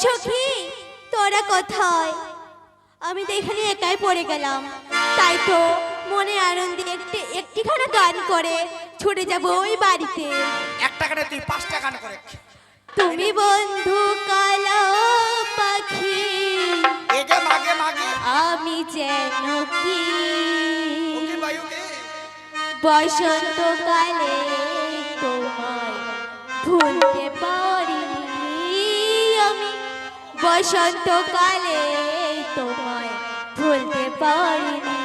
সখী তোরা কোথায়? আমি তো এখানে একাই পড়ে গেলাম। তাই তো মনে আনন্দে একটি একটিখানা গান করে ছুটে যাব ওই বাড়িতে। একটা টাকাটা তুই পাঁচ টাকা করে। তুমি বন্ধু কালো পাখি এগে মাগে মাগে আমি যেন কি? বসন্তকালে তোমায় ভুলতে পারিনি। বসন্তকালে তোমায় ভুলতে পারিনি।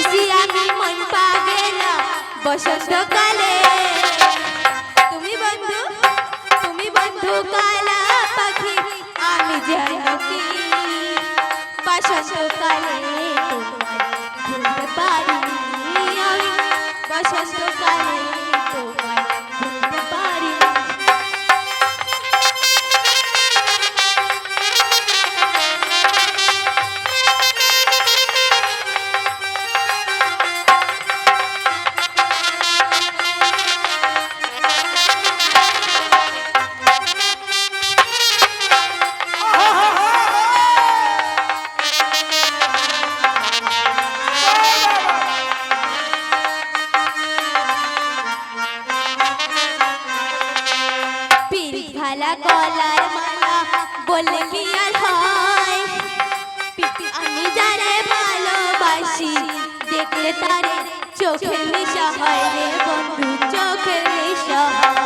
হইছি আমি মন পাগেলা বসন্তকালে তুমি বন্ধু তুমি বন্ধু কালা পাখি, আমি যেন কি বসন্তকালে ভালা গলার মালা বললে কি আর হয়? আমি যারে ভালোবাসি দেখলে তারে চোখের নেশা হয় রে বন্ধু চোখের নেশা হয়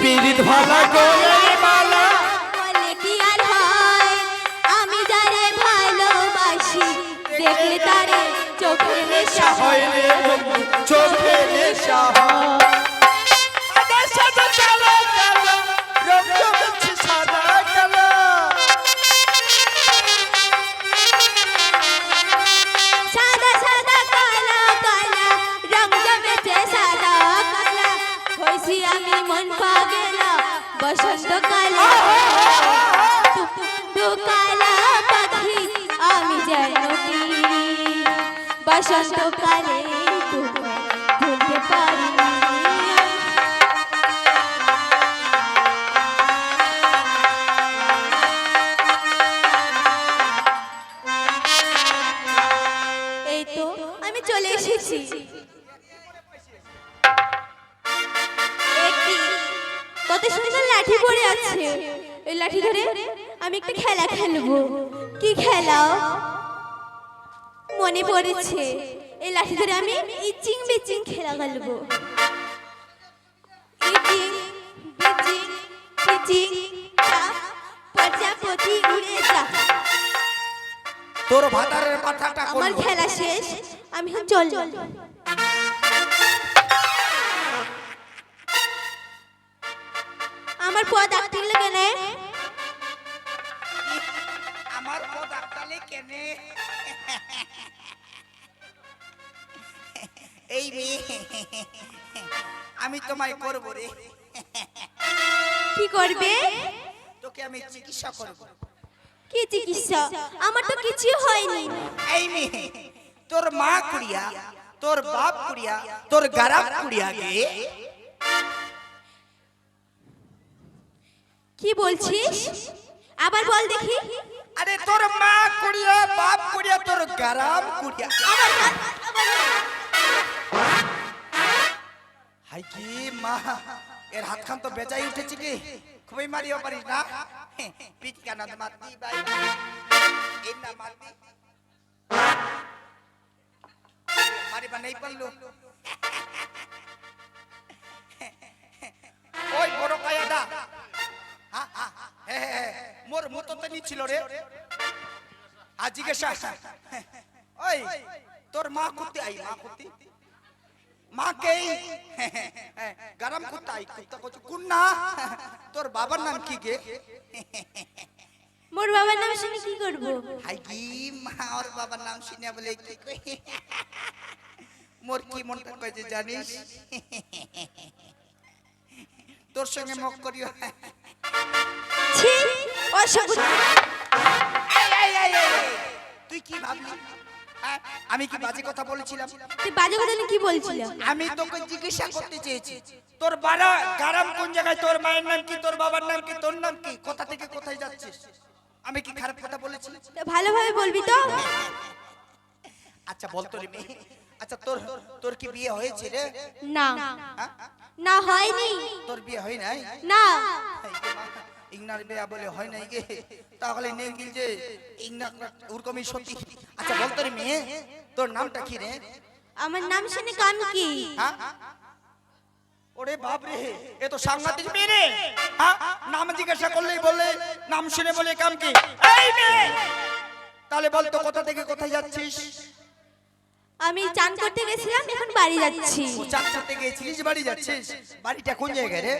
পীড়িত ভালা করে বসন্তকালে তু পাখি আমি যেন বসন্তকালে তোমায় কত সুন্দর লাঠি পড়ে আছে। এই লাঠি ধরে আমি একটা খেলা খেলব। কি খেলা মনে পড়েছে। এই লাঠি ধরে আমি ইচিং বিচিং খেলা খেলব। তোর ভাতারের আমার খেলা শেষ আমি এখন চল। আমার পদ আটকে লাগে না আমার পদ আটকালে কেনে? এই রে আমি তোমায় করব রে। কি করবে? তোকে আমি চিকিৎসা করব। কি চিকিৎসা? আমার তো কিছু হয়নি। এই মেয়ে তোর মা কুড়িয়া তোর বাপ কুড়িয়া তোর গারাম কুড়িয়া গে। কি বলছিস? আবার বল দেখি। আরে তোর মা কুড়িয়া বাপ কুড়িয়া তোর গারাম কুড়িয়া। আবার আবার বল। হাই কি মা, এর হাত খান তো বেজাই উঠেছে কি? খুবই মারিও পারিস না? পিচ কেন মারতি বাই। এই না মারতি মারিবা নেই পারল। ওই বড় কায়াদা। মোর মতো তো নিচ্ছিল রে। আজ জিজ্ঞাসা। ওই, তোর মা কুত্তে আই, মা কুত্তি মাকেই গরম কুত্তাই কুত্তা কচু কুন্না তোর বাবার নাম কি গে মোর বাবার নাম শুনে কি করব হাই কি মা ওর বাবার নাম শুনে বলে কি কই মোর কি মনটা কইছে জানিস তোর সঙ্গে মক করিও ছি অসভ্য এই, এই, এই, এই, এই, তুই কি ভাবলি হ্যাঁ? আমি কি বাজে কথা বলেছিলাম? তুই বাজে কথা কি বলছিল আমি তোকে জিজ্ঞাসা করতে চেয়েছি। তোর বাড়া গারাম কোন জায়গায় তোর মায়ের নাম কি তোর বাবার নাম কি তোর নাম কি? কোথা থেকে কোথায় যাচ্ছিস? আমি কি খারাপ কথা বলেছি? ভালোভাবে বলবি তো। আচ্ছা বলতো রে মেয়ে আচ্ছা তোর তোর কি বিয়ে হয়েছে রে? না। হ্যাঁ? না হয়নি। তোর বিয়ে হয় নাই? না। ইংনার বিয়া বলে হয় নাই গে। তাহলে নেই গিল যে ইংনা ওরকমই সত্যি আচ্ছা বলতো রে মেয়ে। তোর নামটা কি রে? আমার নাম শুনে কান কি? হ্যাঁ? ওরে বাপ রে এ তো সাংঘাতিক মেয়ে রে। হ্যাঁ? নাম জিজ্ঞাসা করলেই বললে নাম শুনে বলে কাম কি? এই মেয়ে! তাহলে বল তো কোথা থেকে কোথায় যাচ্ছিস? আমি চান করতে গেছিলাম এখন বাড়ি যাচ্ছি। চান চাকচাতে গেছিলিস বাড়ি যাচ্ছিস? বাড়িটা কোন জায়গায় রে?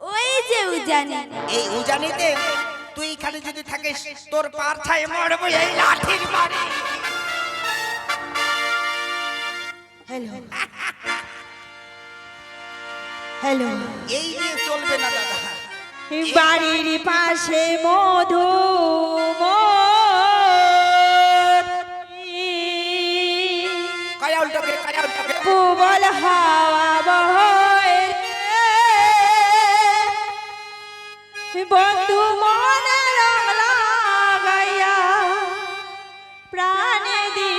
ওই যে উজানি। এই উজানিতে তুই এখানে যদি থাকিস তোর পার্থায় মরবো এই লাঠির বাড়ি। হ্যালো। হ্যালো। এই নিয়ে চলবে না দাদা। বাড়ির পাশে মধু কায়া উল্টাকে পুবল হাওয়া মনে রং লাগাইয়া প্রাণে দিল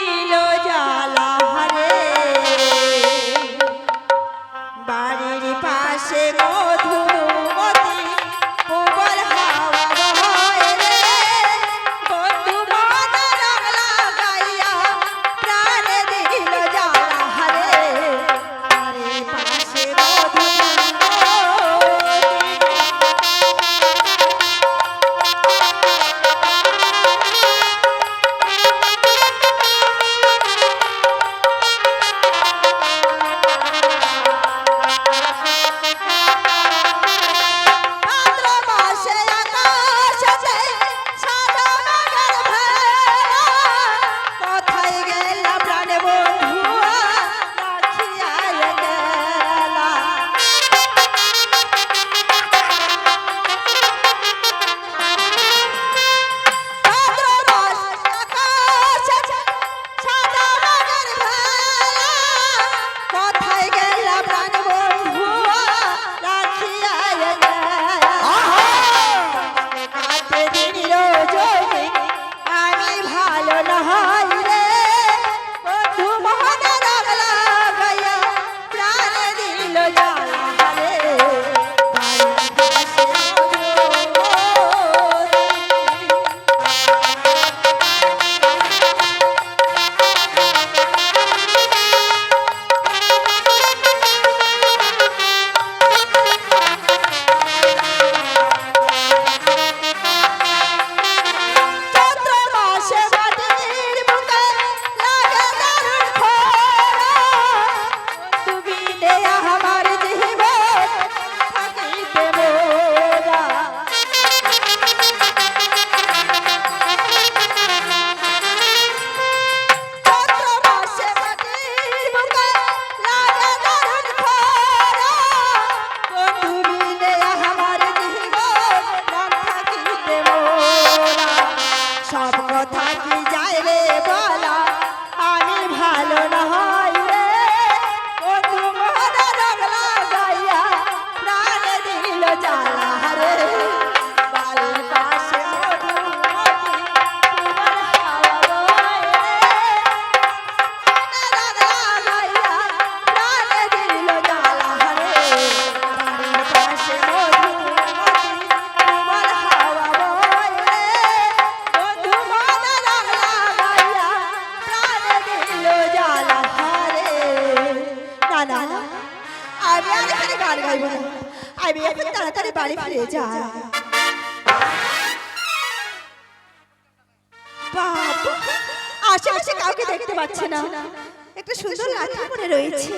লাঠি পরে রয়েছে।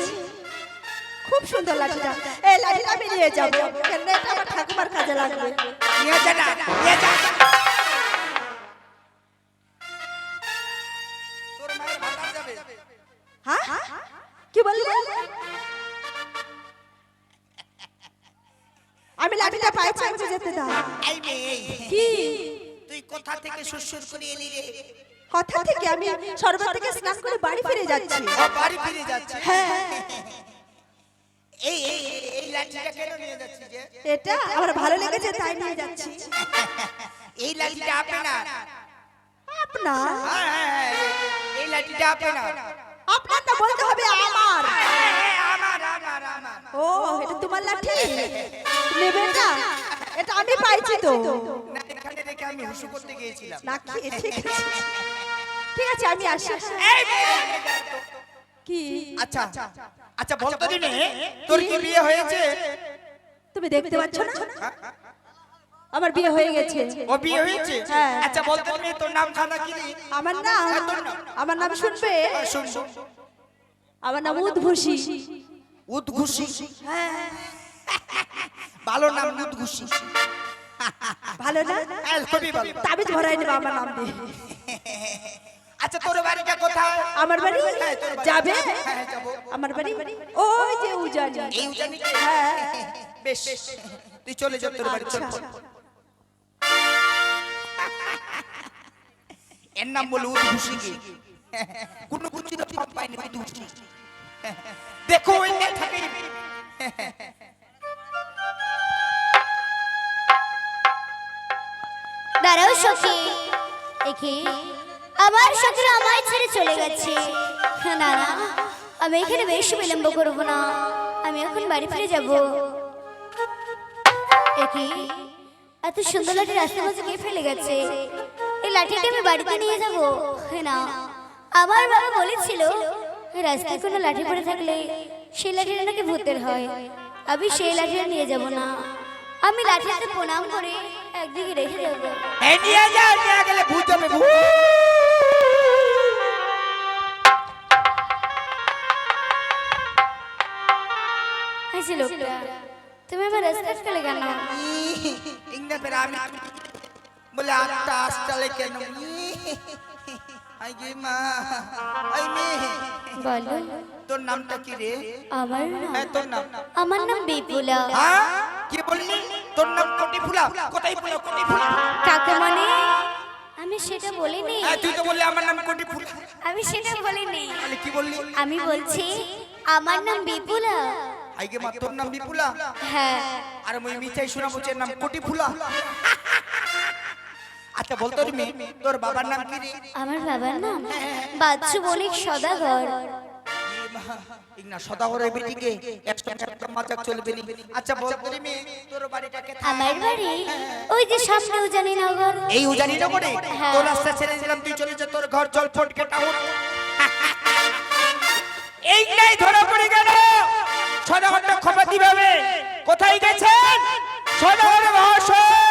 খুব সুন্দর লাঠিটা। এই লাঠিটা আমি নিয়ে যাব। কেন এটা আমার ঠাকুমার কাজে লাগবে। নিয়ে যা নিয়ে যা। হ্যাঁ কি বললি? আমি লাঠিটা পাইছি আমাকে যেতে দাও। কি? তুই কোথা থেকে সুসুর করে এলি রে? কথা থেকে আমি সর্বত থেকে স্নান করে বাড়ি ফিরে যাচ্ছি। বাড়ি ফিরে যাচ্ছে। হ্যাঁ এই এই এই- এই লাঠিটা কেন নিয়ে যাচ্ছিস যে? এটা আমার ভালো লেগেছে তাই নিয়ে যাচ্ছি। এই লাঠিটা আপে না। আপনার হ্যাঁ হ্যাঁ হ্যাঁ, এই লাঠিটা আপে না। আপনার না বলতে হবে আমার। হ্যাঁ, হ্যাঁ, আমার আমার আমার। ও এটা তোমার লাঠি। নেবে না। এটা আমি পাইছি তো। না এখানে রেখে আমি হুসু করতে গিয়েছিলাম। না কি? ঠিক আছে। ঠিক আছে আমি আসি। এই মেয়ে, কি? আচ্ছা আচ্ছা বলতো দিনে তোর কি বিয়ে হয়েছে? তুমি দেখতে পাচ্ছ না? আমার বিয়ে হয়ে গেছে। ও বিয়ে হয়েছে? হ্যাঁ। আচ্ছা বলতো দিনে তোর নাম খানা কি? আমার নাম হ্যাঁ, নাম। আমার নাম শুনবে? শুন শুন আমার নাম উদ্ভূষি উদ্ঘুষি। হ্যাঁ। ভালো নাম উদ্ঘুষি। ভালো না? হ্যাঁ, খুবই ভালো। তাবিজ ভরাই নেবা আমার নাম দিয়ে। আচ্ছা তোর বাড়িটা কোথায়? আমার বাড়ি? হ্যাঁ। যাবে? হ্যাঁ, আমার বাড়ি? ওই যে উজানি। এই উজানিতে হ্যাঁ বেশ তুই চলে যা তোর বাড়ি চল আচ্ছা। এর নাম বলে উদ্ঘুষি কি কোনো কিছু তো পাইনি দেখো ওই থাকে। দাঁড়াও সখী দেখি। আমার সখীরা আমায় ছেড়ে চলে গেছে। না না, আমি এখানে বেশি বিলম্ব করব না। আমি এখন বাড়ি ফিরে যাব। দেখি এত সুন্দর লাঠি রাস্তার মাঝে কে ফেলে গেছে? এই লাঠিটা আমি বাড়িতে নিয়ে যাব। না, আমার বাবা বলেছিল, রাস্তায় কোনো লাঠি পড়ে থাকলে সেই লাঠিটা নাকি ভূতের হয়। আমি সেই লাঠিটা নিয়ে যাব না। আমি লাঠিতে প্রণাম করে একদিকে রেখে দেবো। নিয়ে যা, নিয়ে গেলে ভূত হবে, ভূত। হাসি লোকটা তুমি আমার রাস্তা ফেলে কেন ইংনা পেরা আমি বলে আটটা আসটালে কেন আই মা আই মে বলো তোর নামটা কি রে আমার হ্যাঁ তোর নাম আমার নাম বিপুলা হ্যাঁ কি বললি তোর নাম কোটি ফুলা কোথায় ফুলা কোটি ফুলা কাকে মানে আমি সেটা বলিনি হ্যাঁ তুই তো বললি আমার নাম কোটি ফুলা আমি সেটা বলিনি তাহলে কি বললি আমি বলছি আমার নাম বিপুলা আই গে মা তোর নাম বিপুলা? হ্যাঁ। আর মই মিঠাই শোনা বলছে নাম কোটি ফুলা আচ্ছা বলতো মেয়ে, তোর বাবার নাম কি রে? আমার বাবার নাম বাচ্চু বণিক সদাগর। ইগনা সদাগরের বেটিকে একশো একটা মাজাক চলবে নি। আচ্ছা বলতো রে মেয়ে, তোর বাড়িটাকে আমার বাড়ি ওই যে সামনে উজানি নগর। এই উজানি নগরে? হ্যাঁ। তোর রাস্তা ছেড়ে দিলাম তুই চলে যা তোর ঘর ফটকে এই নাই ধরা পড়ে গেল। সদাগরটা ক্ষমা দিবে। কোথায় গেছেন? সদাগর মহাশয়।